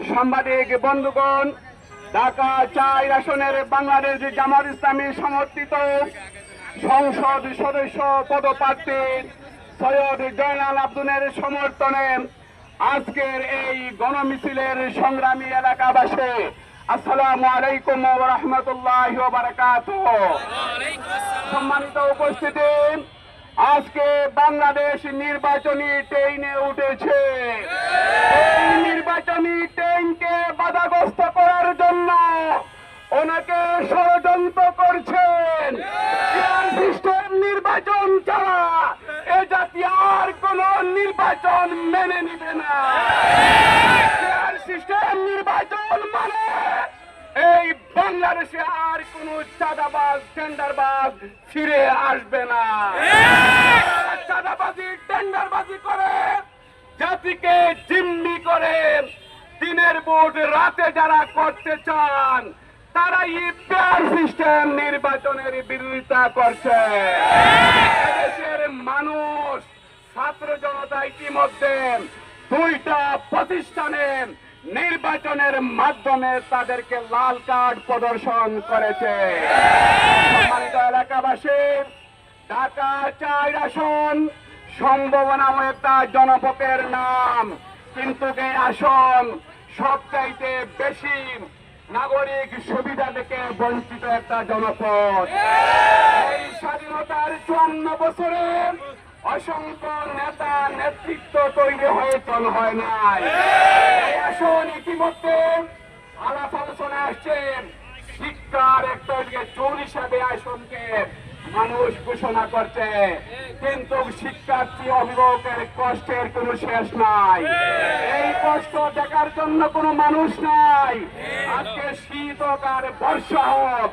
সাংবাদিক, বন্ধুগণ, ঢাকা চার আসনের বাংলাদেশ জামাত ইসলামী সমর্থিত সংসদ সদস্য পদপ্রার্থী সৈয়দ জয়নাল আব্দুলের সমর্থনে আজকের এই গণমিছিলের সংগ্রামী এলাকাবাসী, আসসালামু আলাইকুম রাহমাতুল্লাহি সম্মানিত উপস্থিতি, আজকে বাংলাদেশ নির্বাচনী ট্রেনে উঠেছে। ষড়যন্ত্র করছেন। সিস্টেম নির্বাচন ছাড়া এ জাতি আর কোন নির্বাচন মেনে নিবে না। সিস্টেম নির্বাচন মানে এই আর চাঁদাবাজ ফিরে আসবে না। চাঁদাবাজি করে, জাতিকে জিম্মি করে। দিনের ভোট রাতে যারা করতে চান তারা ইপিআর সিস্টেম নির্বাচনের বিরোধিতা করছে। দেশের মানুষ, ছাত্র জনতা ইতিমধ্যে দুইটা প্রতিষ্ঠানে নির্বাচনের মাধ্যমে তাদেরকে লাল কার্ড প্রদর্শন করেছে। সম্মানিত ঢাকা চার আসন, সম্ভাবনা একটা জনপদের নাম, কিন্তু এই আসন সবচাইতে বেশি নাগরিক সুবিধা থেকে বঞ্চিত একটা জনপদ। এই স্বাধীনতার চুয়ান্ন বছরে অসংখ্য নেতা নেতৃত্ব তৈরি হয়ে চল হয় নাই। আসন ইতিমধ্যে আলাপ আলোচনা আসছে শিক্ষার একটা চোর হিসাবে আসনকে মানুষ ঘোষণা করছে, কিন্তু শিক্ষার্থী অভিভাবকের কষ্টের কোনো শেষ নাই। এই কষ্ট দেখার জন্য কোনো মানুষ নাই। আজকে শীত হোক আর বর্ষা হোক,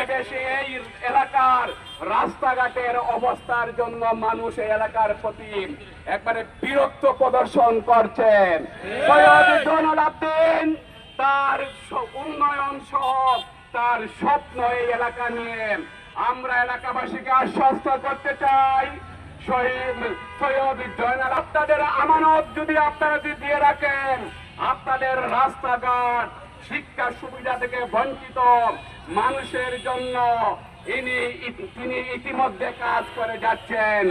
এদেশে এই এলাকার রাস্তাঘাটের অবস্থার জন্য মানুষ এলাকার প্রতি একবারে বিরক্ত প্রদর্শন করছেন সৈয়দ জয়নুল তার উন্নয়ন সহ তার স্বপ্ন এই এলাকা নিয়ে আমরা এলাকাবাসীকে আশ্বস্ত করতে চাই। শহীদ সৈয়দ জয়নাল আপনাদের আমানত যদি আপনারা দিয়ে রাখেন, আপনাদের রাস্তাঘাট, শিক্ষা সুবিধা থেকে বঞ্চিত মানুষের জন্য ইনি তিনি ইতিমধ্যে কাজ করে যাচ্ছেন।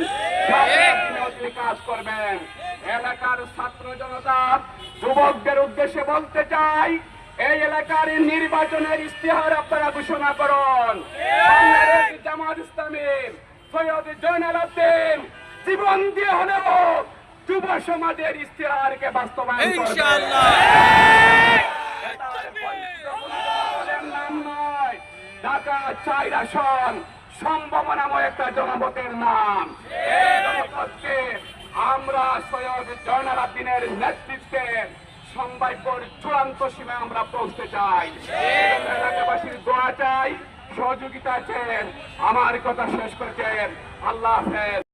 কাজ করবেন। এলাকার ছাত্র জনতা যুবকদের উদ্দেশ্যে বলতে চাই এই এলাকার নির্বাচনের ইস্তেহার আপনারা ঘোষণা করুন। জামাত ইসলামের সৈয়দ জয়নাল আব্দিন জীবন দিয়ে হলেও যুব সমাজের ইস্তেহারকে বাস্তবায়ন নাম নয় ঢাকা আসন সম্ভাবনাময় একটা জনপদের নাম। আমরা সৈয়দ জয়নাল আব্দিনের নেতৃত্বে সম্ভাব্যর চূড়ান্ত সীমায় আমরা পৌঁছতে চাই। এলাকাবাসীর দোয়া চাই, সহযোগিতা চেন আমার কথা শেষ করছেন আল্লাহ হাফেজ।